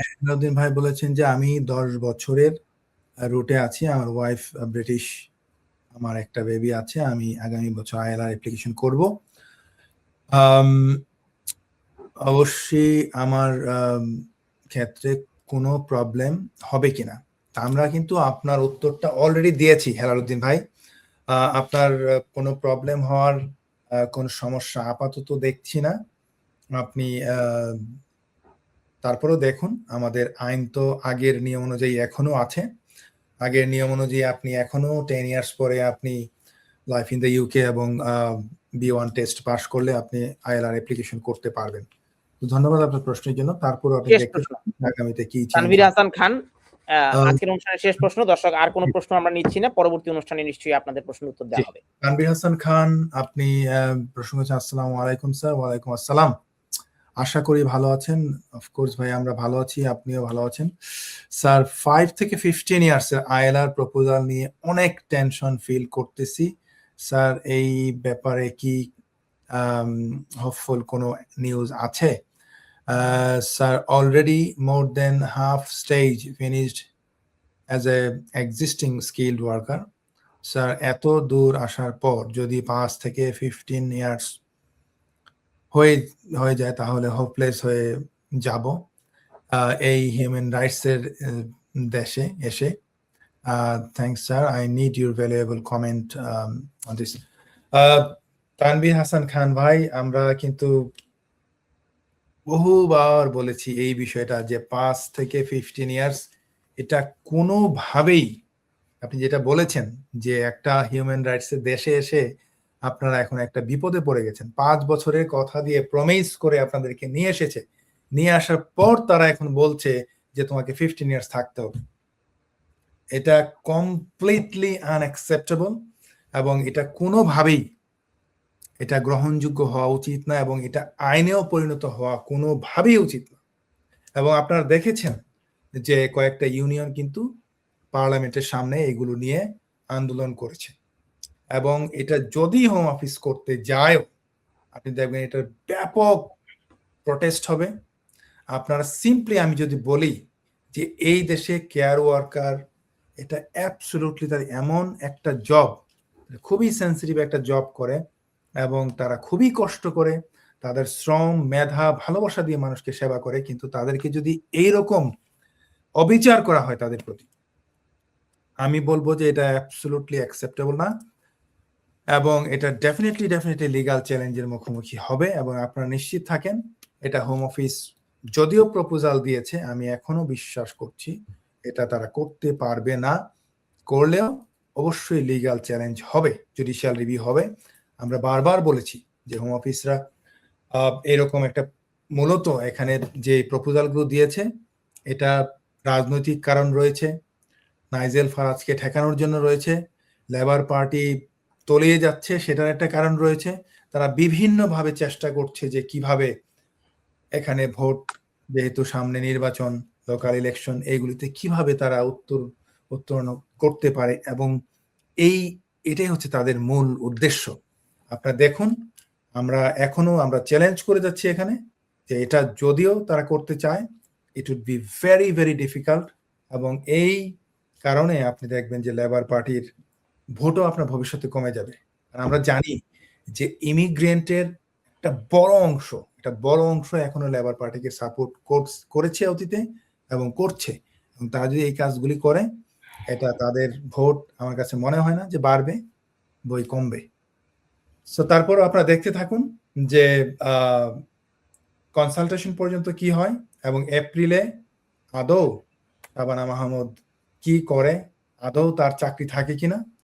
হেলালুদ্দিন ভাই বলেছেন যে আমি ১০ বছরের রুটে আছি। আমার ওয়াইফ ব্রিটিশ। আমার একটা বেবি আছে। আমি আগামী বছর আইএলআর অ্যাপ্লিকেশন করব। অবশ্যই আমার, আম, ক্ষেত্রে কোনো প্রবলেম হবে কিনা? আমরা কিন্তু আপনার উত্তরটা অলরেডি দিয়েছি হেলালুদ্দিন ভাই। আপনার কোনো প্রবলেম হওয়ার কোনো সমস্যা আপাতত দেখছি না। আপনি তারপরেও দেখুন আমাদের আইন তো আগের নিয়ম অনুযায়ী এখনও আছে। আগের নিয়ম অনুযায়ী আপনি এখনও টেন ইয়ার্স পরে আপনি লাইফ ইন দ্য ইউকে এবং বি ওয়ান টেস্ট পাস করলে আপনি আইএলআর অ্যাপ্লিকেশন করতে পারবেন। তো ধন্যবাদ আপনার প্রশ্নের জন্য। তারপরেও আপনি প্রশ্ন। আগামীতে কি তানভীর হাসান খান আজকের অনুষ্ঠানের শেষ প্রশ্ন। দর্শক আর কোনো প্রশ্ন আমরা নিচ্ছি না। পরবর্তী অনুষ্ঠানে নিশ্চয়ই আপনাদের প্রশ্নের উত্তর দেওয়া হবে। তানভীর হাসান খান আপনি প্রশ্ন করেছেন, "আসসালামু আলাইকুম স্যার।" ওয়ালাইকুম আসসালাম। আশা করি ভালো আছেন। অফ কোর্স ভাই, আমরা ভালো আছি। আপনিও ভালো আছেন। স্যার ফাইভ থেকে 15 ইয়ার্স এর আইএলআর প্রপোজাল নিয়ে অনেক টেনশন ফিল করতেছি। স্যার এই ব্যাপারে কি হোপফুল কোনো নিউজ আছে? Sir already more than half stage finished as a existing skilled worker. Sir এত দূর আসার পর যদি পাঁচ থেকে 15 ইয়ার্স হয়ে হয়ে যায়, তাহলে হোপলেস হয়ে যাব। এই হিউম্যান রাইটস এর দেশে এসে। Thanks sir. I need your valuable comment this. আ তানভীর হাসান খান ভাই, আমরা কিন্তু বহুবার বলেছি এই বিষয়টা যে পাঁচ থেকে 15 ইয়ার্স এটা কোনোভাবেই আপনি যেটা বলেছেন যে একটা হিউম্যান রাইটস এর দেশে এসে আপনারা এখন একটা বিপদে পড়ে গেছেন। পাঁচ বছরের কথা দিয়ে প্রমিস করে আপনাদেরকে নিয়ে এসেছে। নিয়ে আসার পর তারা এখন বলছে যে তোমাকে 15 ইয়ার্স থাকতে হবে। এটা কমপ্লিটলি আনঅ্যাকসেপ্টেবল এবং এটা কোনোভাবেই এটা গ্রহণযোগ্য হওয়া উচিত না এবং এটা আইনেও পরিণত হওয়া কোনোভাবেই উচিত না। এবং আপনারা দেখেছেন যে কয়েকটা ইউনিয়ন কিন্তু পার্লামেন্টের সামনে এগুলো নিয়ে আন্দোলন করেছে। এবং এটা যদি হোম অফিস করতে যায়ও আপনি দেখবেন এটার ব্যাপক প্রটেস্ট হবে। আপনারা সিম্পলি আমি যদি বলি যে এই দেশে কেয়ার ওয়ার্কার এটা অ্যাবসোলিউটলি তার এমন একটা জব, খুবই সেনসিটিভ একটা জব করে এবং তারা খুবই কষ্ট করে। তাদের শ্রম, মেধা, ভালোবাসা দিয়ে মানুষকে সেবা করে। কিন্তু তাদেরকে যদি এইরকম অবিচার করা হয় তাদের প্রতি আমি বলব যে এটা অ্যাবসোলিউটলি অ্যাকসেপ্টেবল না। এবং এটা ডেফিনেটলি ডেফিনেটলি লিগ্যাল চ্যালেঞ্জের মুখোমুখি হবে এবং আপনারা নিশ্চিত থাকেন, এটা হোম অফিস যদিও প্রপোজাল দিয়েছে, আমি এখনও বিশ্বাস করছি এটা তারা করতে পারবে না। করলেও অবশ্যই লিগ্যাল চ্যালেঞ্জ হবে। জুডিশিয়াল রিভিউ হবে। আমরা বারবার বলেছি যে হোম অফিসরা এরকম একটা মূলত এখানে যে প্রপোজালগুলো দিয়েছে, এটা রাজনৈতিক কারণ রয়েছে। নাইজেল ফারাজকে ঠেকানোর জন্য রয়েছে। লেবার পার্টি তলিয়ে যাচ্ছে সেটার একটা কারণ রয়েছে। তারা বিভিন্নভাবে চেষ্টা করছে যে কীভাবে এখানে ভোট যেহেতু সামনে নির্বাচন, লোকাল ইলেকশন এইগুলিতে কীভাবে তারা উত্তর উত্তরণ করতে পারে এবং এই এটাই হচ্ছে তাদের মূল উদ্দেশ্য। আপনারা দেখুন আমরা এখনও আমরা চ্যালেঞ্জ করে যাচ্ছি এখানে যে এটা যদিও তারা করতে চায় it would be very, very difficult এবং এই কারণে আপনি দেখবেন যে লেবার পার্টির ভোটও আপনার ভবিষ্যতে কমে যাবে। আর আমরা জানি যে ইমিগ্রেন্টের একটা বড় অংশ, একটা বড় অংশ এখনও লেবার পার্টিকে সাপোর্ট করেছে অতীতে এবং করছে। এবং তারা যদি এই কাজগুলি করে এটা তাদের ভোট আমার কাছে মনে হয় না যে বাড়বে, বই কমবে। সো তারপরও আপনারা দেখতে থাকুন যে কনসালটেশন পর্যন্ত কি হয় এবং এপ্রিলে আদৌ শাবানা মাহমুদ কি করে? আদৌ তার চাকরি থাকে কিনা?